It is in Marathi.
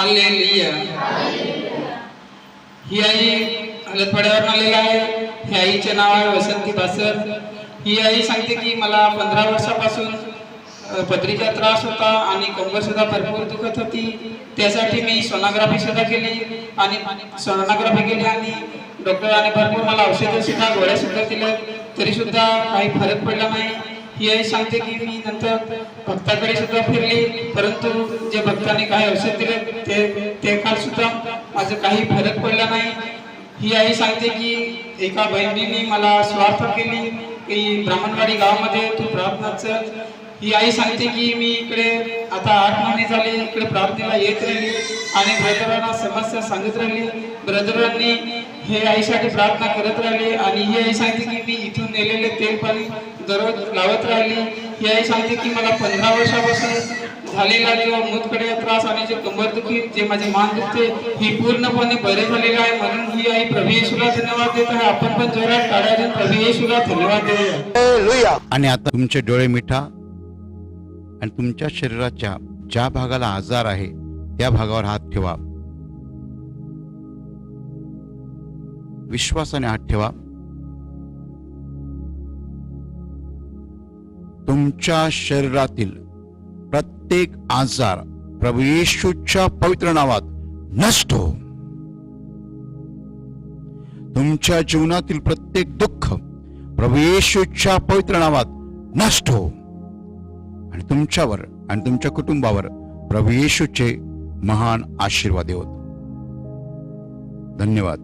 हालेलुया ही आई हलतपाड्यावर आलेला आहे. ही आईचे नाव आहे वसंती बासर. ही आई सांगते की मला पंधरा वर्षापासून अ, पत्रिका त्रास होता आणि कंबर सुद्धा भरपूर दुखत होती. त्यासाठी मी सोनोग्राफी सुद्धा केली आणि सोनोग्राफी केली आणि डॉक्टरांनी भरपूर मला औषधं सुद्धा गोळ्या सुद्धा दिल्या. तरी सुद्धा काही फरक पडला नाही. ही आई सांगते की मी नंतर भक्ताकडे सुद्धा फिरली परंतु जे भक्तांनी काही औषध दिले ते ते काळ सुद्धा माझं काही फरक पडला नाही. ही आई सांगते की एका बहिणीने मला स्वार्थ केली की ब्राह्मणवाडी गावामध्ये तू प्रार्थनाचं ही आई सांगते की मी इकडे आता आठ महिने झाले इकडे प्रार्थनेला येत राहिली आणि ब्रदरांना समस्या सांगत राहिली. ब्रदरांनी हे आईसाठी प्रार्थना करत राहिली आणि ही आई सांगते की मी इथून नेलेले तेल पाणी दररोज लावत राहिली. ही आई सांगते की मला पंधरा वर्षापासून झालेला जो मूतकडे त्रास आणि जे कंबरदुखी जे माझे मान दुखते ही पूर्णपणे बरे झालेलं आहे. म्हणून ही आई प्रभू येशूला धन्यवाद देत आहे. आपण पण जोरात काढायचे प्रभू येशूला धन्यवाद देऊया. आणि आता तुमचे डोळे मिठा आणि तुमच्या शरीराच्या ज्या भागाला आजार आहे त्या भागावर हात ठेवा. विश्वासाने हात ठेवा. तुमच्या शरीरातील प्रत्येक आजार प्रभू येशूच्या पवित्र नावात नष्ट हो. तुमच्या जीवनातील प्रत्येक दुःख प्रभू येशूच्या पवित्र नावात नष्ट हो. आणि तुमच्यावर आणि तुमच्या कुटुंबावर प्रभू येशूचे महान आशीर्वाद होत धन्यवाद.